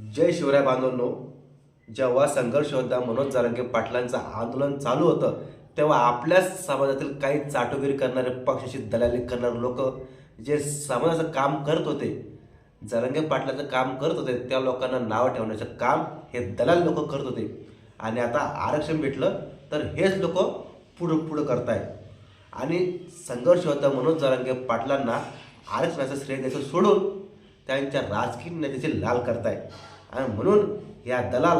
जय शिवराय बांधवांनो जेव्हा संघर्ष होता मनोज जारंगे पाटलांचं आंदोलन चालू होतं तेव्हा आपल्याच समाजातील काही चाटोगिरी करणारे पक्षाची दलाली करणारे लोक जे समाजाचं काम करत होते जरंगे पाटलाचं काम करत होते त्या लोकांना नावं ठेवण्याचं काम हे दलाल लोक करत होते. आणि आता आरक्षण भेटलं तर हेच लोक पुढं पुढं करताय आणि संघर्ष होता मनोज जरांगे पाटलांना आरक्षणाचं श्रेय द्यायचं सोडून त्यांच्या राजकीय नेत्याची लाल करताय. आणि म्हणून या दलाल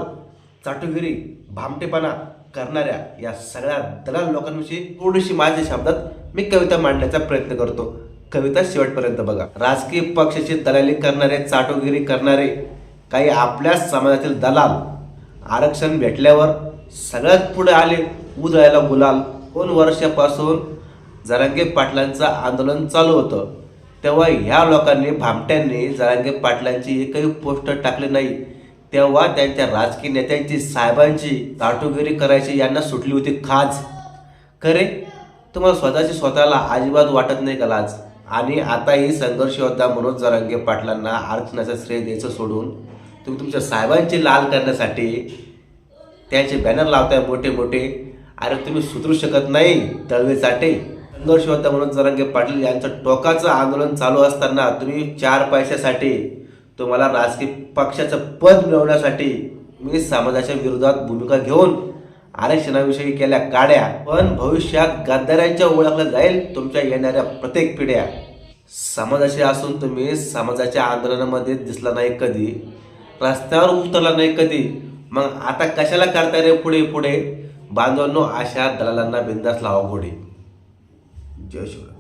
चाटुगिरी भामटेपणा करणाऱ्या या सगळ्या दलाल लोकांविषयी थोडीशी माझ्या शब्दात मी कविता मांडण्याचा प्रयत्न करतो. कविता शेवटपर्यंत बघा. राजकीय पक्षाची दलाली करणारे चाटोगिरी करणारे काही आपल्याच समाजातील दलाल आरक्षण भेटल्यावर सगळ्यात पुढे आले उजळायला गुलाल. दोन वर्षापासून जरांगे पाटलांचं आंदोलन चालू होतं. तेव्हा ह्या लोकांनी भामट्यांनी जरांगे पाटलांची एकही पोस्ट टाकली नाही. तेव्हा त्यांच्या राजकीय नेत्यांची साहेबांची दाटोगिरी करायची यांना सुटली होती खाज. खरे? तुम्हाला स्वतःची स्वतःला अजिबात वाटत नाही का लाज? आणि आताही संघर्ष योद्धा मनोज जरांगे पाटलांना आरक्षणाचं श्रेय द्यायचं सोडून तुम्ही तुमच्या साहेबांची लाल करण्यासाठी त्यांचे बॅनर लावताय मोठे मोठे अरे तुम्ही सुधरू शकत नाही तळवे चाटे. संघर्ष होता म्हणून जरांगे पाटील यांचं टोकाचं आंदोलन चालू असताना तुम्ही चार पैशासाठी तुम्हाला राजकीय पक्षाचं पद मिळवण्यासाठी मी समाजाच्या विरोधात भूमिका घेऊन आरक्षणाविषयी केल्या काड्या. पण भविष्यात गद्दारांच्या ओळखल्या जाईल तुमच्या येणाऱ्या प्रत्येक पिढ्या. समाजाशी असून तुम्ही समाजाच्या आंदोलनामध्ये दिसला नाही कधी. रस्त्यावर उतरला नाही कधी. मग आता कशाला करताय रे पुढे पुढे? बांधवांनो अशा दलालांना बिंदास लावा 你就要学了。